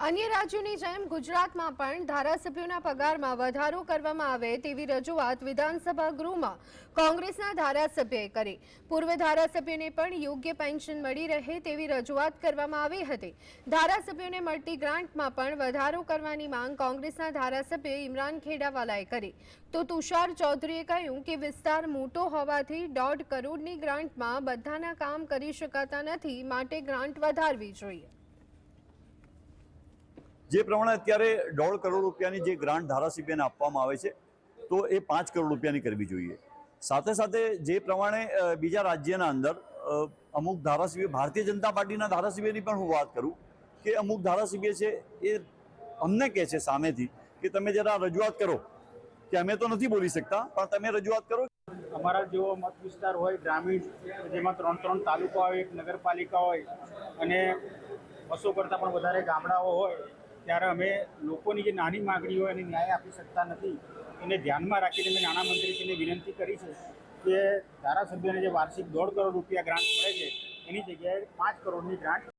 અન્ય રાજ્યોની જેમ ગુજરાતમાં પણ ધારાસભ્યોના પગારમાં વધારો કરવામાં આવે તેવી રજૂઆત વિધાનસભા ગૃહમાં કોંગ્રેસના ધારાસભ્યએ કરી. પૂર્વ ધારાસભ્યોને પણ યોગ્ય પેન્શન મળી રહે તેવી રજૂઆત કરવામાં આવી હતી. ધારાસભ્યોને મળતી ગ્રાન્ટમાં પણ વધારો કરવાની માંગ કોંગ્રેસના ધારાસભ્ય ઇમરાન ખેડાવાલાએ કરી. તો તુષાર ચૌધરીએ કહ્યું કે વિસ્તાર મોટો હોવાથી દોઢ કરોડની ગ્રાન્ટમાં બધાના કામ કરી શકાતા નથી, માટે ગ્રાન્ટ વધારવી જોઈએ. જે પ્રમાણે અત્યારે દોઢ કરોડ રૂપિયાની જે ગ્રાન્ટ ધારાસભ્યને આપવામાં આવે છે, તો એ પાંચ કરોડ રૂપિયાની કરવી જોઈએ. સાથે સાથે જે પ્રમાણે બીજા રાજ્યના અંદર અમુક ધારાસભ્ય, ભારતીય જનતા પાર્ટીના ધારાસભ્યની પણ હું વાત કરું, કે અમુક ધારાસભ્ય છે એ અમને કહે છે સામેથી કે તમે જરા રજૂઆત કરો, કે અમે તો નથી બોલી શકતા, પણ તમે રજૂઆત કરો. અમારા જેવો મત વિસ્તાર હોય, ગ્રામીણ, જેમાં ત્રણ ત્રણ તાલુકા હોય, એક નગરપાલિકા હોય, અને બસો કરતાં પણ વધારે ગામડાઓ હોય ત્યારે અમે લોકોની જે નાની માગણીઓ એને ન્યાય આપી શકતા નથી, એને ધ્યાનમાં રાખીને મેં નાણામંત્રીશ્રીને વિનંતી કરી છે કે ધારાસભ્યોને જે વાર્ષિક દોઢ કરોડ રૂપિયા ગ્રાન્ટ મળે છે, એની જગ્યાએ પાંચ કરોડની ગ્રાન્ટ